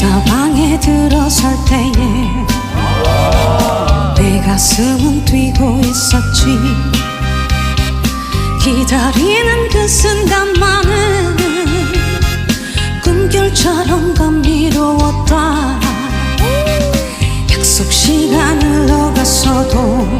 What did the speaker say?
다방에 들어설 때에 내 가슴은 뛰고 있었지. 기다리는 그 순간만은 꿈결처럼 감미로웠다. 약속 시간을 어갔어도